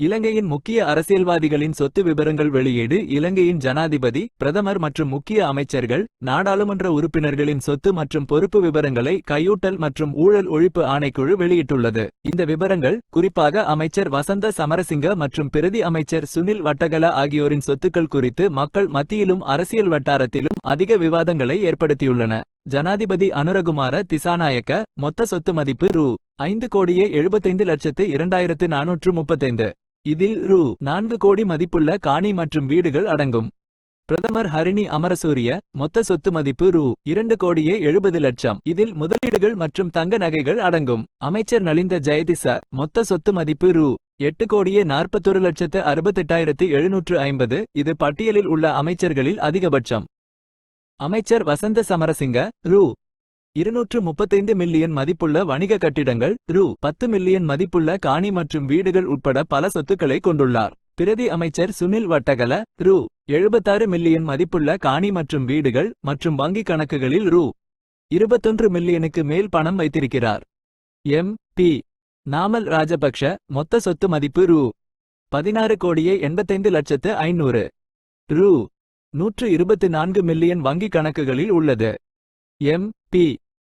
இலங்கையின் முக்கிய அரசியல்வாதிகளின் சொத்து விபரங்கள் வெளியீடு இலங்கையின் ஜனாதிபதி பிரதமர் மற்றும் முக்கிய அமைச்சர்கள் நாடாளுமன்ற உறுப்பினர்களின் சொத்து மற்றும் பொறுப்பு விவரங்களை கையூட்டல் மற்றும் ஊழல் ஒழிப்பு ஆணைக்குழு வெளியிட்டுள்ளது. இந்த விவரங்கள் குறிப்பாக அமைச்சர் வசந்த சமரசிங்க மற்றும் பிரதி அமைச்சர் சுனில் வட்டகல ஆகியோரின் சொத்துக்கள் குறித்து மக்கள் மத்தியிலும் அரசியல் வட்டாரத்திலும் அதிக விவாதங்களை ஏற்படுத்தியுள்ளன. ஜனாதிபதி அனுரகுமார திசாநாயக்க மொத்த சொத்து மதிப்பு ரூ. ஐந்து கோடியே எழுபத்தைந்து லட்சத்து இரண்டாயிரத்து நானூற்று முப்பத்தைந்து. இதில் ரூ. நான்கு கோடி மதிப்புள்ள காணி மற்றும் வீடுகள் அடங்கும். பிரதமர் ஹரிணி அமரசூரிய மொத்த சொத்து மதிப்பு ரூ. இரண்டு கோடியே எழுபது லட்சம். இதில் முதலீடுகள் மற்றும் தங்க நகைகள் அடங்கும். அமைச்சர் நலிந்த ஜெயதிசா மொத்த சொத்து மதிப்பு ரூ. எட்டு கோடியே நாற்பத்தொரு லட்சத்து அறுபத்தெட்டாயிரத்து எழுநூற்று ஐம்பது. இது பட்டியலில் உள்ள அமைச்சர்களில் அதிகபட்சம். அமைச்சர் வசந்த சமரசிங்க ரூ. இருநூற்று முப்பத்தைந்து மில்லியன் மதிப்புள்ள வணிக கட்டிடங்கள். ரூ. பத்து மில்லியன் மதிப்புள்ள காணி மற்றும் வீடுகள் உட்பட பல சொத்துக்களை கொண்டுள்ளார். பிரதி அமைச்சர் சுனில் வட்டகல ரூ. எழுபத்தாறு மில்லியன் மதிப்புள்ள காணி மற்றும் வீடுகள் மற்றும் வங்கிக் கணக்குகளில் ரூ. இருபத்தொன்று மில்லியனுக்கு மேல் பணம் வைத்திருக்கிறார். எம். பி. நாமல் ராஜபக்ஷ மொத்த சொத்து மதிப்பு ரூ. பதினாறு கோடியே எண்பத்தைந்து லட்சத்து ஐநூறு. ரூ. நூற்று இருபத்தி நான்கு மில்லியன் வங்கிக் கணக்குகளில் உள்ளது. எம். பி.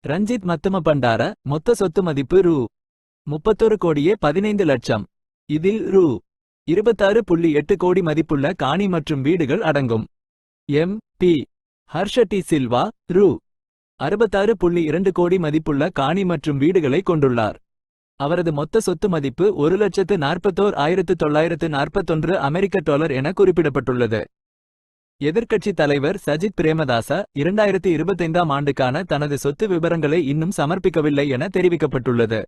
ரஞ்சித் மத்தம பண்டார மொத்த சொத்து மதிப்பு ரூ. முப்பத்தொரு கோடியே பதினைந்து லட்சம். இதில் ரூ. இருபத்தாறு புள்ளி எட்டு கோடி மதிப்புள்ள காணி மற்றும் வீடுகள் அடங்கும். எம். பி. ஹர்ஷ டி சில்வா ரூ. அறுபத்தாறு புள்ளி இரண்டு கோடி மதிப்புள்ள காணி மற்றும் வீடுகளை கொண்டுள்ளார். அவரது மொத்த சொத்து மதிப்பு ஒரு லட்சத்து நாற்பத்தோர் ஆயிரத்து தொள்ளாயிரத்து நாற்பத்தொன்று அமெரிக்க டாலர் என குறிப்பிடப்பட்டுள்ளது. எதிர்க்கட்சி தலைவர் சஜித் பிரேமதாச இரண்டாயிரத்தி இருபத்தைந்தாம் ஆண்டுக்கான தனது சொத்து விவரங்களை இன்னும் சமர்ப்பிக்கவில்லை என தெரிவிக்கப்பட்டுள்ளது.